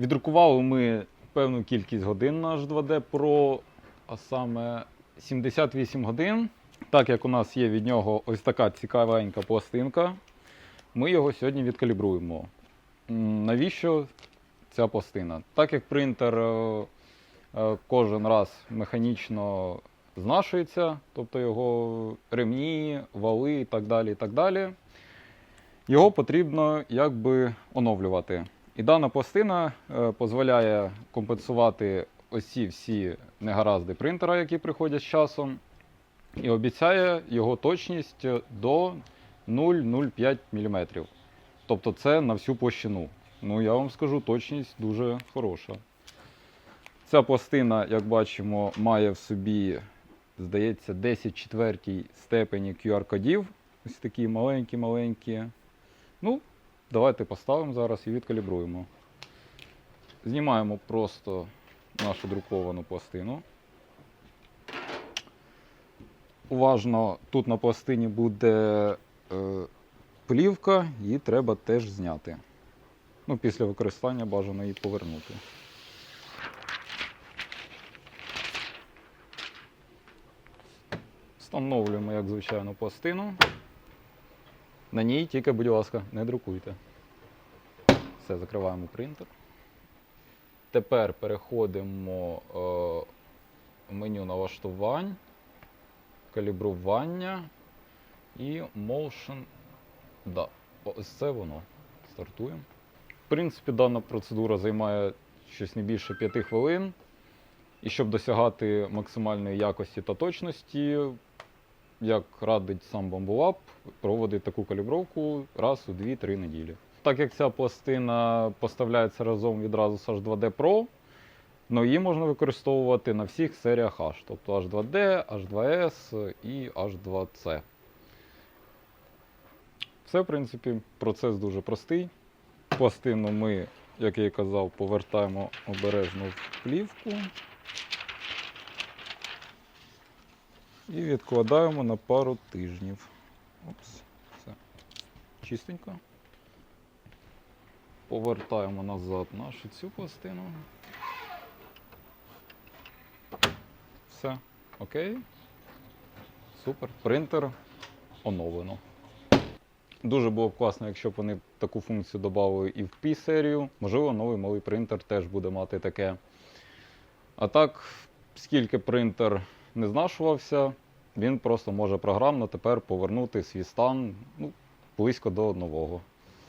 Віддрукували ми певну кількість годин на H2D Pro, а саме 78 годин. Так як у нас є від нього ось така цікавенька пластинка, ми його сьогодні відкалібруємо. Навіщо ця пластина? Так як принтер е, е, кожен раз механічно знашується, тобто його ремні, вали і так далі. і так далі, Його потрібно якби оновлювати. І дана пластина е, дозволяє компенсувати ось ці всі негаразди принтера, які приходять з часом, і обіцяє його точність до 0,05 мм. Тобто це на всю площину. Ну, я вам скажу, точність дуже хороша. Ця пластина, як бачимо, має в собі, здається, 10 четвертій степені QR-кодів. Ось такі маленькі-маленькі. Ну, давайте поставимо зараз і відкалібруємо. Знімаємо просто нашу друковану пластину. Уважно, тут на пластині буде е, плівка, її треба теж зняти. Ну, після використання бажано її повернути. Встановлюємо, як звичайно, пластину. На ній тільки, будь ласка, не друкуйте. Все, закриваємо принтер. Тепер переходимо е, в меню налаштувань, калібрування і Motion. Да, ось це воно. Стартуємо. В принципі, дана процедура займає щось не більше 5 хвилин. І щоб досягати максимальної якості та точності, як радить сам BambooLab, проводить таку калібровку раз у 2-3 неділі. Так як ця пластина поставляється разом відразу з H2D Pro, ну її можна використовувати на всіх серіях H, тобто H2D, H2S і H2C. Все, в принципі, процес дуже простий. Пластину ми, як я і казав, повертаємо обережно в плівку. І відкладаємо на пару тижнів. Опс, все. Чистенько. Повертаємо назад нашу цю пластину. Все. Окей. Супер. Принтер оновлено. Дуже було б класно, якщо б вони таку функцію додали і в P-серію. Можливо, новий малий принтер теж буде мати таке. А так, скільки принтер не знашувався, він просто може програмно тепер повернути свій стан ну, близько до нового.